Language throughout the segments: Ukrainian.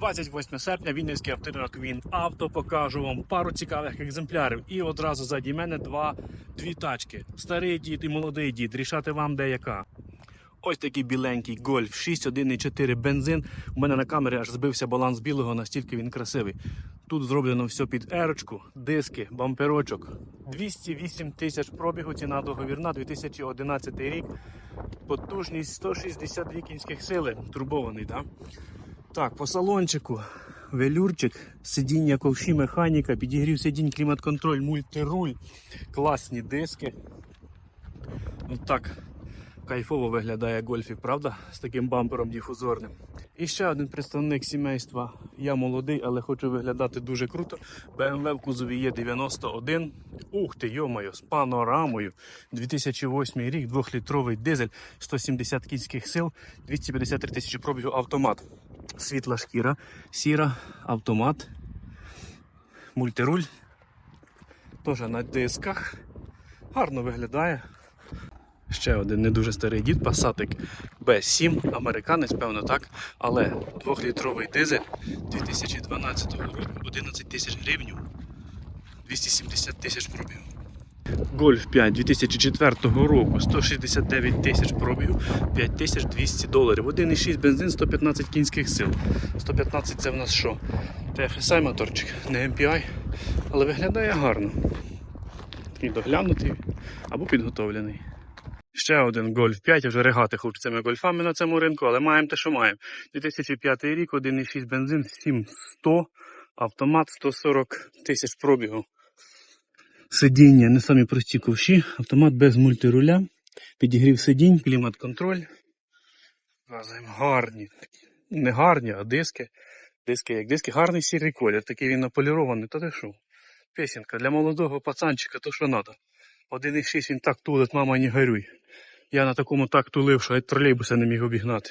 28 серпня, Вінницький авторинок Він Авто. Покажу вам пару цікавих екземплярів. І одразу заді мене два, дві тачки. Старий дід і молодий дід. Рішати вам де яка. Ось такий біленький гольф 6, 1,4 бензин. У мене на камері аж збився баланс білого, настільки він красивий. Тут зроблено все під ерочку, диски, бамперочок. 208 тисяч пробігу, ціна договірна, 2011 рік. Потужність 162 кінських сили. Турбований, так? Так, по салончику. Велюрчик, сидіння ковші, механіка, підігрів сидінь, клімат-контроль, мультируль, класні диски. От так кайфово виглядає гольфік, правда? З таким бампером дифузорним. І ще один представник сімейства. Я молодий, але хочу виглядати дуже круто. BMW в кузові є 91. Ух ти, йомаю, з панорамою. 2008 рік, 2-літровий дизель, 170 кінських сил, 253 тисячі пробігу автомат. Світла шкіра, сіра, автомат, мультируль. Теж на дисках. Гарно виглядає. Ще один не дуже старий дід, пасатик B7, американець, певно так, але 2-літровий дизель 2012 року 11 тисяч гривень, 270 тисяч пробігу. Гольф 5 2004 року 169 тисяч пробігу, 5200 доларів. 1,6 бензин, 115 кінських сил. 115 це в нас що? TFSI моторчик, не MPI, але виглядає гарно. Такий доглянутий або підготовлений. Ще один Гольф 5, вже ригати хочу цими гольфами на цьому ринку, але маємо те, що маємо. 2005 рік, 1,6 бензин, 7100, автомат 140 тисяч пробігу. Сидіння не самі прості ковші, автомат без мультируля, підігрів сидінь, клімат-контроль. Гарні, не гарні, а диски. Диски як диски, гарний сірий колір, такий він наполірований, та ти що? Песенка для молодого пацанчика, то що треба. 1,6 він так тулить, мама не горюй. Я на такому так тулив, що тролейбуса не міг обігнати.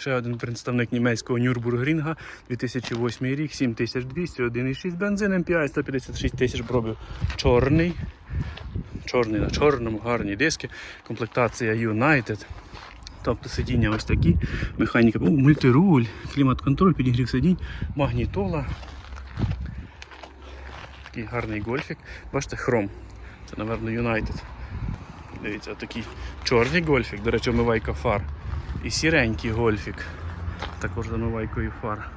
Ще один представник німецького Нюрбургрінга, 2008 рік, 7200, 1,6 бензин MPI, 156 тисяч пробів. Чорний. Чорний на чорному, гарні диски. Комплектація United. Тобто сидіння ось такі, механіка, о, мультируль, клімат-контроль, підігрів сидінь, магнітола. Такий гарний гольфік. Бачите, хром. Це, напевно, United. Дивіться, такий чорний гольфік, до речі, омивайка фар. І сіренький гольфік. Також за новайкою фар.